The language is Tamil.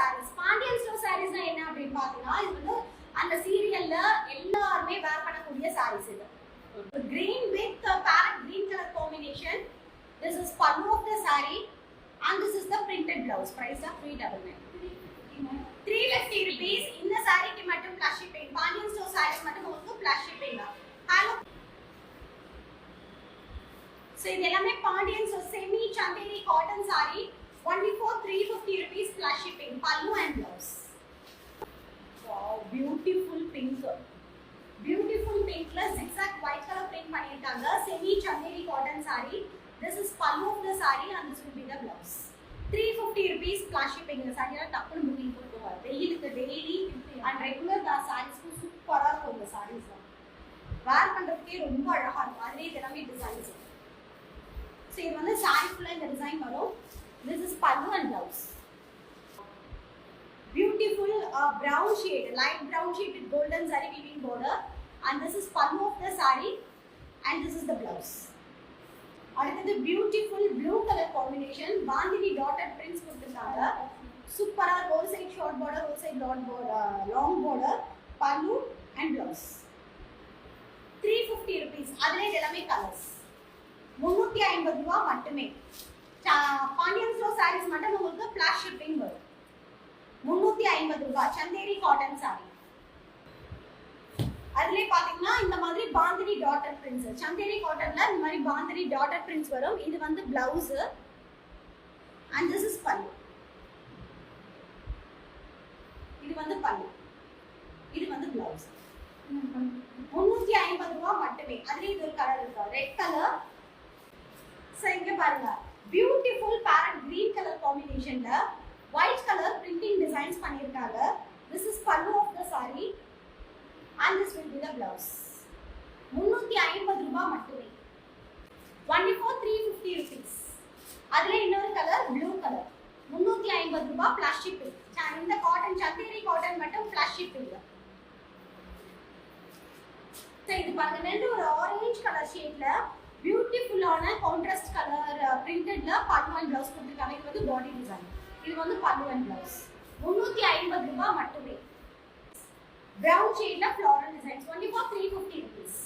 சாரீஸ் பாண்டியன் ஸ்டோர் சாரீஸ்னா என்ன அப்படின்னு பாத்தீங்கன்னா இது வந்து அந்த சீரியல்ல எல்லாருமே வேர் பண்ணக்கூடிய சாரீஸ் இது. Green with parrot green colour combination this is pallu of the pallu of the saree and this is the printed blouse. Price of 399 350 rupees இந்த சாரிக்கு மட்டும் plus shipping Pandian store saris மட்டும் உங்களுக்கு பிளஸ் ஷிப்பிங் தான். ஹலோ ஸோ இது எல்லாமே Pandian so semi Chanderi cotton sari only for three fifty rupees plus shipping pallu and blouse beautiful pink beautiful பிங்க்ல ஜிக்ஸாக் ஒயிட் கலர் பிரிண்ட் பண்ணியிருக்காங்க. Semi Chanderi cotton sari this is pallu of the sari and this will be the blouse three fifty rupees plus shipping இந்த சாரியெல்லாம் டக்குனு புக்கிங் போட்டுருவாங்க வெயிலுக்கு டெய்லி அண்ட் ரெகுலர் தான் சாரீஸ்க்கு சூப்பராக இருக்கும் இந்த சாரீஸ்லாம் வேர் பண்ணுறதுக்கே ரொம்ப அழகாக இருக்கும். அதுலேயே இது எல்லாமே டிசைன்ஸ் ஸோ இது வந்து சாரி ஃபுல்லாக இந்த டிசைன் வரும். This is pallu and blouse beautiful brown shade light brown shade with golden zari weaving border. And this is pallu of the sari and this is the blouse அடுத்தது beautiful blue colour combination bandhani dotted prints கொடுத்துருக்காங்க. சூப்பராக ஒரு சைட் ஷார்ட் பார்டர் ஒரு side long border long border pallu and blouse three fifty rupees அதில் இது எல்லாமே கலர்ஸ் முந்நூற்றி ஐம்பது ரூபா மட்டுமே. சா- பாண்டியன் ஸ்டோர் சாரீஸ் மட்டும் உங்களுக்கு ஃப்ளாஷ் ஷிப்பிங் வரும். முன்னூத்தி ஐம்பது ரூபாய் சந்தேரி காட்டன் சாரி அதுலயே பாத்தீங்கன்னா இந்த மாதிரி பாந்தினி டாட்டர் பிரிண்ட்ஸ் சந்தேரி காட்டன்ல இந்த மாதிரி பாந்தினி டாட்டர் பிரிண்ட்ஸ் வரும். இது வந்து பிளவுஸ் அண்ட் திஸ் இஸ் பல்லு இது வந்து பல்லு இது வந்து பிளவுஸ் முன்னூத்தி ஐம்பது ரூபா மட்டுமே. அதுல இது ஒரு கலர் இருக்கு? ரெட் கலர் சோ இங்க பாருங்க. பியூட்டிஃபுல் பேரட் கிரீன் கலர் காம்பினேஷன்ல டிசைன்ஸ் பண்ணியிருக்காங்க this is pallu of the sari and this will be the blouse முந்நூற்றி ஐம்பது ரூபாய் மட்டுமே. Only for three fifty rupees அதில் இன்னொரு கலர் ப்ளூ கலர் முந்நூற்றி ஐம்பது ரூபாய் ப்ளஸ் ஷிப்பிங் இந்த காட்டன் சந்தேரி காட்டன் மட்டும் ப்ளஸ் ஷிப்பிங் ஸோ இது பாருங்க. ரெண்டு ஒரு ஆரஞ்சு கலர் ஷேட்ல பியூட்டிஃபுல்லான கான்ட்ராஸ்ட் கலர் பிரிண்டட்ல பல்லு அண்ட் பிளவுஸ் கொடுத்துருக்காங்க. இது வந்து பாடி டிசைன் இது வந்து பல்லு அண்ட் பிளவுஸ் முந்நூற்றி ஐம்பது ரூபாய் மட்டுமே. Brown ஷேட்ல floral designs only for three fifty rupees